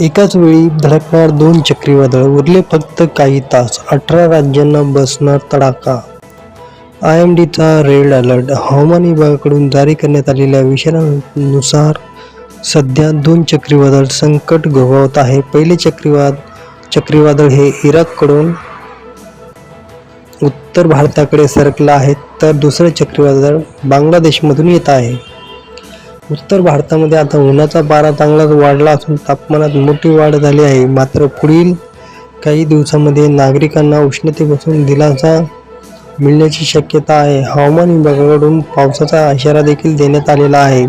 एकाच वेळी धडकणार दोन चक्रीवादळ उरले फक्त काही तास अठरा राज्यांना बसणार तडाखा. आय एम डीचा रेड अलर्ट हवामान विभागाकडून जारी करण्यात आलेल्या विषयानुसार सध्या दोन चक्रीवादळ संकट घोगावत आहे. पहिले चक्रीवाद चक्रीवादळ हे इराककडून उत्तर भारताकडे सरकलं आहे तर दुसरे चक्रीवादळ बांगलादेशमधून येत आहे. उत्तर भारतामध्ये आता उन्हाचा पारा चांगलाच वाढला असून तापमानात मोठी वाढ झाली आहे. मात्र पुढील काही दिवसामध्ये नागरिकांना उष्णतेपासून दिलासा मिळण्याची शक्यता आहे. हवामान विभागाकडून पावसाचा इशारा देखील देण्यात आलेला आहे.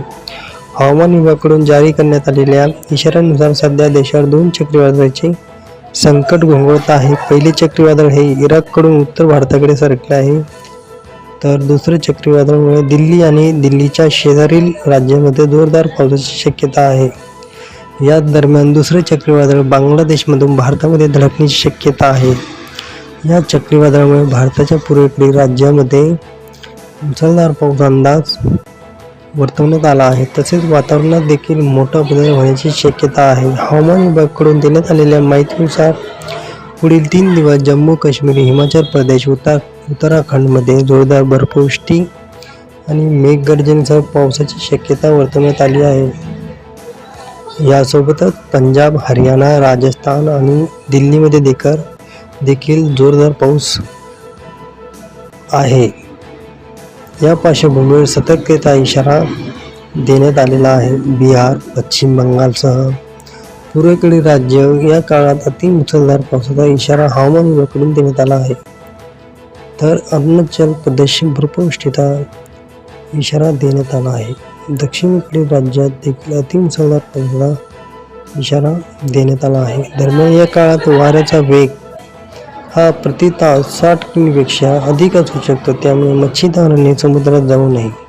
हवामान विभागाकडून जारी करण्यात आलेल्या इशाऱ्यानुसार सध्या देशावर दोन चक्रीवादळाचे संकट घोंगळत आहे. पहिले चक्रीवादळ हे इराककडून उत्तर भारताकडे सरकले आहे. तर दुसरे चक्रीवादळामुळे दिल्ली आणि दिल्लीच्या शेजारील राज्यामध्ये जोरदार पावसाची शक्यता आहे. या दरम्यान दुसरे चक्रीवादळ बांगलादेशमधून भारतामध्ये धडकण्याची शक्यता आहे. या चक्रीवादळामुळे भारताच्या पूर्वेकडील राज्यामध्ये मुसळधार पाऊस अंदाज वर्तवण्यात आला आहे. तसेच वातावरणात देखील मोठा बदल होण्याची शक्यता आहे. हवामान विभागाकडून देण्यात आलेल्या माहितीनुसार पुढील तीन दिवस जम्मू काश्मीर हिमाचल प्रदेश उत्तर उत्तराखंडमध्ये जोरदार बर्फवृष्टी आणि मेघगर्जनेसह पावसाची शक्यता वर्तवण्यात आली आहे. यासोबतच पंजाब हरियाणा राजस्थान आणि दिल्लीमध्ये देखील देखील जोरदार पाऊस आहे. या पार्श्वभूमीवर सतर्कतेचा इशारा देण्यात आलेला आहे. बिहार पश्चिम बंगालसह पूर्वेकडील राज्य या काळात अति मुसळधार पावसाचा इशारा हवामान विभागाकडून देण्यात आला आहे. तर अरुणाचल प्रदेश बर्फवृष्टीचा इशारा देण्यात आला आहे. दक्षिणेकडील राज्यात देखील अतिमुसळधार पावसाचा इशारा देण्यात आला आहे. दरम्यान या काळात वाऱ्याचा वेग हा प्रति तास साठ किमीपेक्षा अधिक असू शकतो. त्यामुळे मच्छीदारांनी समुद्रात जाऊ नये.